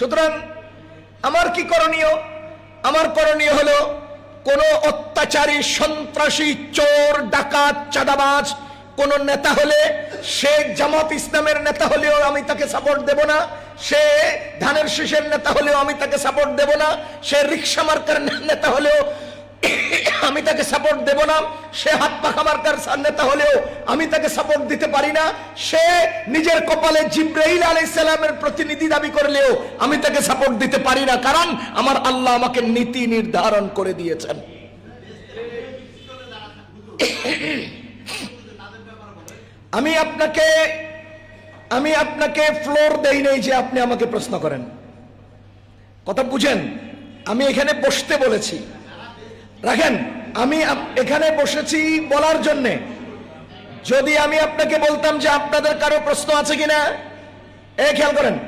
সুতরাং আমার কি করণীয়? আমার করণীয় হলো কোন অত্যাচারী, সন্ত্রাসী, চোর, ডাকাত, চাঁদাবাজ, কোন নেতা হলে সে জামাত ইসলামের নেতা হলেও আমি তাকে সাপোর্ট দেব না, সে ধানের শীষের নেতা হলেও আমি তাকে সাপোর্ট দেব না, সে রিক্সা মার্কার নেতা হলেও আমি তাকে সাপোর্ট দেব না। সে হাত পাখা মার্কার নেতা হলেও আমি তাকে সাপোর্ট দিতে পারি না। সে নিজের কপালে জিব্রাহিল আলাইসালামের প্রতিনিধি দাবি করলেও আমি তাকে সাপোর্ট দিতে পারি না। কারণ আমার আল্লাহ আমাকে নীতি নির্ধারণ করে দিয়েছেন। আমি আপনাকে আমি আপনাকে ফ্লোর দেই নেই যে আপনি আমাকে প্রশ্ন করেন। কথা বুঝেন? আমি এখানে বসতে বলেছি। রাখেন? আমি এখানে বসেছি বলার জন্যে। যদি আমি আপনাকে বলতাম যে আপনাদের কারও প্রশ্ন আছে কিনা, এ খেয়াল করেন,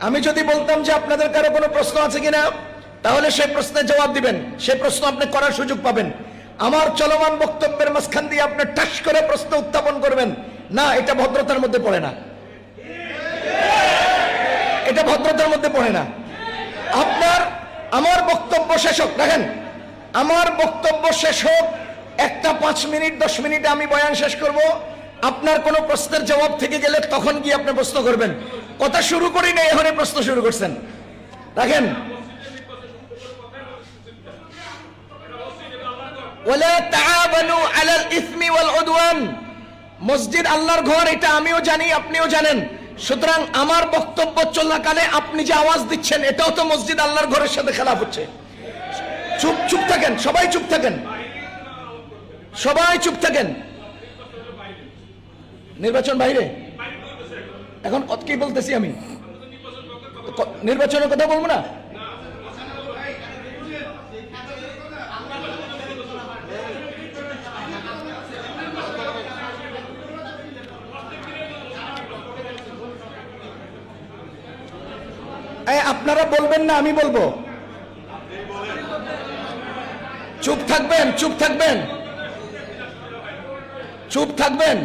আমি যদি বলতাম যে আপনাদের কারও কোনো প্রশ্ন আছে কিনা, তাহলে সেই প্রশ্নের জবাব দিবেন সেই প্রশ্ন আপনি করার সুযোগ পাবেন। আমার চলমান বক্তব্যের মাঝখান দিয়ে আপনি ঠাস করে প্রশ্ন উত্থাপন করবেন। না, এটা ভদ্রতার মধ্যে পড়ে না। এটা ভদ্রতার মধ্যে পড়ে না। আপনার, আমার বক্তব্য শেষ হোক দেখেন আমার বক্তব্য শেষ হোক। একটা পাঁচ মিনিট, দশ মিনিটে আমি বয়ান শেষ করব। আপনার কোনো প্রশ্নের জবাব থেকে গেলে তখন গিয়ে আপনি প্রশ্ন করবেন। কথা শুরু করি না এখানে প্রশ্ন শুরু করছেন। দেখেন মসজিদ আল্লাহর ঘর, এটা আমিও জানি, আপনিও জানেন। সুতরাং আমার বক্তব্য চলাকালে আপনি যে আওয়াজ দিচ্ছেন, এটাও তো মসজিদ আল্লাহর ঘরের সাথে খেলা হচ্ছে। চুপ চুপ থাকেন, সবাই চুপ থাকেন। সবাই চুপ থাকেন। নির্বাচন বাইরে? এখন কত কি বলতেছি আমি? নির্বাচনের কথা বলব না? আপনারা বলবেন না, আমি বলব। চুপ থাকবেন চুপ থাকবেন। চুপ থাকবেন।